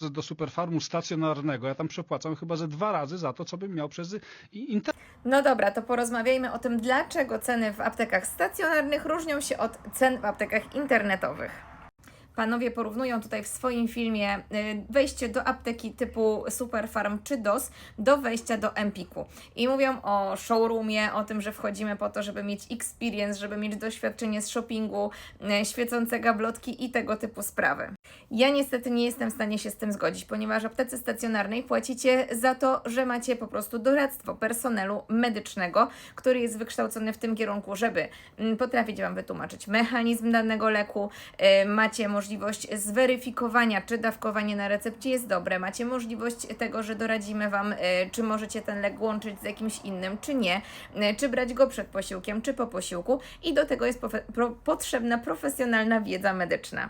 do superfarmu stacjonarnego, ja tam przepłacam chyba ze dwa razy za to, co bym miał przez internet. No dobra, to porozmawiajmy o tym, dlaczego ceny w aptekach stacjonarnych różnią się od cen w aptekach internetowych. Panowie porównują tutaj w swoim filmie y, wejście do apteki typu Superfarm czy DOS do wejścia do Empiku. I mówią o showroomie, o tym, że wchodzimy po to, żeby mieć experience, żeby mieć doświadczenie z shoppingu, y, świecące gablotki i tego typu sprawy. Ja niestety nie jestem w stanie się z tym zgodzić, ponieważ aptece stacjonarnej płacicie za to, że macie po prostu doradztwo personelu medycznego, który jest wykształcony w tym kierunku, żeby mm, potrafić Wam wytłumaczyć mechanizm danego leku, y, macie możliwość zweryfikowania, czy dawkowanie na recepcie jest dobre, macie możliwość tego, że doradzimy Wam, y, czy możecie ten lek łączyć z jakimś innym, czy nie, y, czy brać go przed posiłkiem, czy po posiłku i do tego jest potrzebna profesjonalna wiedza medyczna.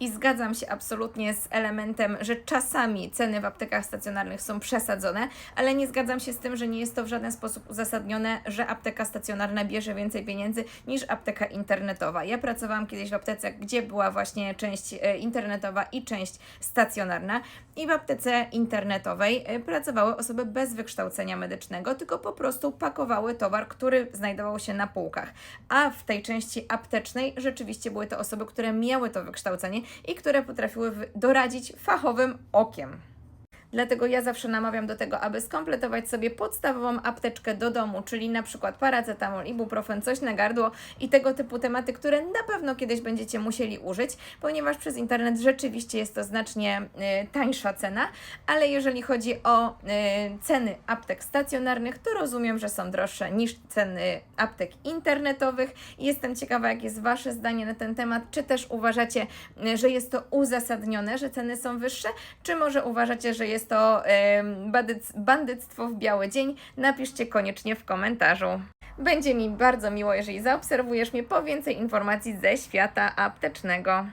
I zgadzam się absolutnie z elementem, że czasami ceny w aptekach stacjonarnych są przesadzone, ale nie zgadzam się z tym, że nie jest to w żaden sposób uzasadnione, że apteka stacjonarna bierze więcej pieniędzy niż apteka internetowa. Ja pracowałam kiedyś w aptece, gdzie była właśnie część e, internetowa i część stacjonarna, i w aptece internetowej e, pracowały osoby bez wykształcenia medycznego, tylko po prostu pakowały towar, który znajdował się na półkach. A w tej części aptecznej rzeczywiście były to osoby, które miały to wykształcenie i które potrafiły doradzić fachowym okiem. Dlatego ja zawsze namawiam do tego, aby skompletować sobie podstawową apteczkę do domu, czyli na przykład paracetamol, ibuprofen, coś na gardło i tego typu tematy, które na pewno kiedyś będziecie musieli użyć, ponieważ przez internet rzeczywiście jest to znacznie y, tańsza cena, ale jeżeli chodzi o y, ceny aptek stacjonarnych, to rozumiem, że są droższe niż ceny aptek internetowych. Jestem ciekawa, jakie jest Wasze zdanie na ten temat. Czy też uważacie, y, że jest to uzasadnione, że ceny są wyższe, czy może uważacie, że jest to em, bandyc, bandyctwo w biały dzień? Napiszcie koniecznie w komentarzu. Będzie mi bardzo miło, jeżeli zaobserwujesz mnie po więcej informacji ze świata aptecznego.